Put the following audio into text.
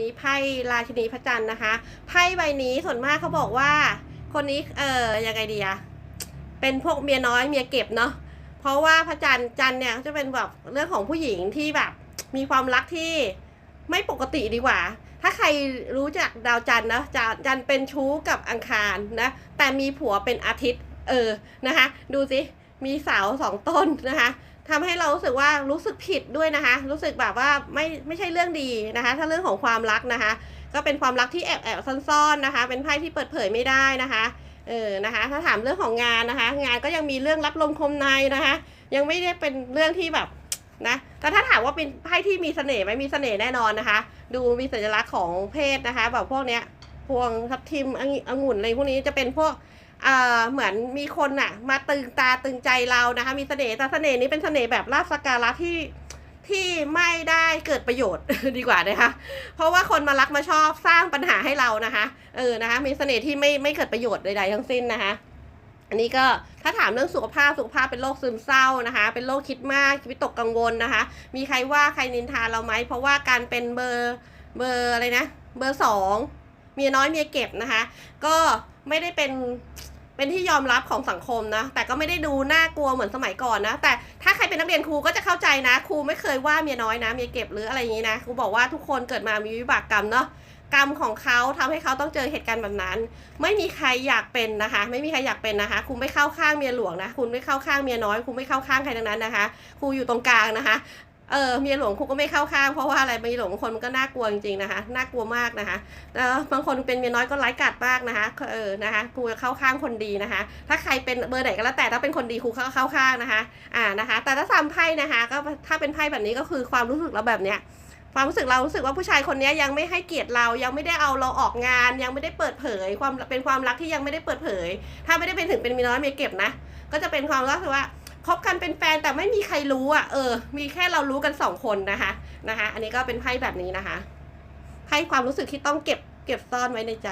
นี้ไพ่ราชินีพระจันทร์นะคะไพ่ใบนี้ส่วนมากเขาบอกว่า คนนี้เออยังไงดีอะเป็นพวกเมียน้อยเมียเก็บเนาะเพราะว่าพระจันทร์จันทร์เนี่ยจะเป็นแบบเรื่องของผู้หญิงที่แบบมีความรักที่ไม่ปกติดีกว่า ถ้าใครรู้จักดาวจันทร์นะจาจันทร์เป็นชู้กับอังคารนะ แต่มีผัวเป็นอาทิตย์ เออ นะคะ ดูสิ มีเสาสองต้นนะคะ ทำให้เรารู้สึกว่ารู้สึกผิดด้วยนะคะ รู้สึกแบบว่าไม่ไม่ใช่เรื่องดีนะคะ ถ้าเรื่องของความรักนะคะ ก็เป็นความรักที่แอบแอบซ่อนๆนะคะ เป็นไพ่ที่เปิดเผยไม่ได้นะคะเออนะคะ ถ้าถามเรื่องของงานนะคะ งานก็ยังมีเรื่องรับลมคมในนะคะ ยังไม่ได้เป็นเรื่องที่แบบนะแต่ถ้าถามว่าเป็นไพ่ที่มีเสน่ห์ไหมมีเสน่ห์แน่นอนนะคะ ดูมีสัญลักษณ์ของเพศนะคะ แบบพวกเนี้ยพวงทับทิมององุ่นอะไรพวกนี้จะเป็นพวก เอ่อเหมือนมีคนอะมาตึงตาตึงใจเรานะคะ มีเสน่ห์แต่เสน่ห์นี้เป็นเสน่ห์แบบลาบสกการะที่ที่ไม่ได้เกิดประโยชน์ ดีกว่านะคะ เพราะว่าคนมารักมาชอบสร้างปัญหาให้เรานะคะ เออนะคะ มีเสน่ห์ที่ไม่ไม่เกิดประโยชน์ใดๆทั้งสิ้นนะคะ อันนี้ก็ถ้าถามเรื่องสุขภาพสุขภาพเป็นโรคซึมเศร้านะคะ เป็นโรคคิดมากวิตกกังวลนะคะ มีใครว่าใครนินทาเราไหมเพราะว่าการเป็นเบอร์เบอร์อะไรนะ เบอร์สองเมียน้อยเมียเก็บนะคะ ก็ไม่ได้เป็น เป็นที่ยอมรับของสังคมนะ แต่ก็ไม่ได้ดูน่ากลัวเหมือนสมัยก่อนนะ แต่ถ้าใครเป็นนักเรียนครูก็จะเข้าใจนะ ครูไม่เคยว่าเมียน้อยนะ เมียเก็บหรืออะไรอย่างนี้นะ ครูบอกว่าทุกคนเกิดมามีวิบากกรรมเนาะ กรรมของเขาทำให้เขาต้องเจอเหตุการณ์แบบนั้น ไม่มีใครอยากเป็นนะคะ ไม่มีใครอยากเป็นนะคะ คุณไม่เข้าข้างเมียหลวงนะ คุณไม่เข้าข้างเมียน้อย คุณไม่เข้าข้างใครทั้งนั้นนะคะ ครูอยู่ตรงกลางนะคะ เออเมียหลวงครูก็ไม่เข้าข้าง เพราะว่าอะไรเมียหลวงบางคนมันก็น่ากลัวจริงๆนะคะน่ากลัวมากนะคะแล้วบางคนเป็นเมียน้อยก็ไร้กาดมากนะคะเออนะคะครูจะเข้าข้างคนดีนะคะ ถ้าใครเป็นเบอร์ไหนก็แล้วแต่ถ้าเป็นคนดีครูก็เข้าข้างนะคะอ่านะคะ แต่ถ้าซ้ำไพ่นะคะก็ถ้าเป็นไพ่แบบนี้ก็คือความรู้สึกเราแบบเนี้ยความรู้สึกเรารู้สึกว่าผู้ชายคนนี้ยังไม่ให้เกียรติเรายังไม่ได้เอาเราออกงาน ยังไม่ได้เปิดเผย ความเป็นความรักที่ยังไม่ได้เปิดเผย ถ้าไม่ได้เป็นถึงเป็นมีน้อยเมียเก็บนะ ก็จะเป็นความรักที่ว่า คบกันเป็นแฟนแต่ไม่มีใครรู้อะเออ มีแค่เรารู้กันสองคนนะคะนะคะ อันนี้ก็เป็นไพ่แบบนี้นะคะไพ่ความรู้สึกที่ต้องเก็บเก็บซ่อนไว้ในใจ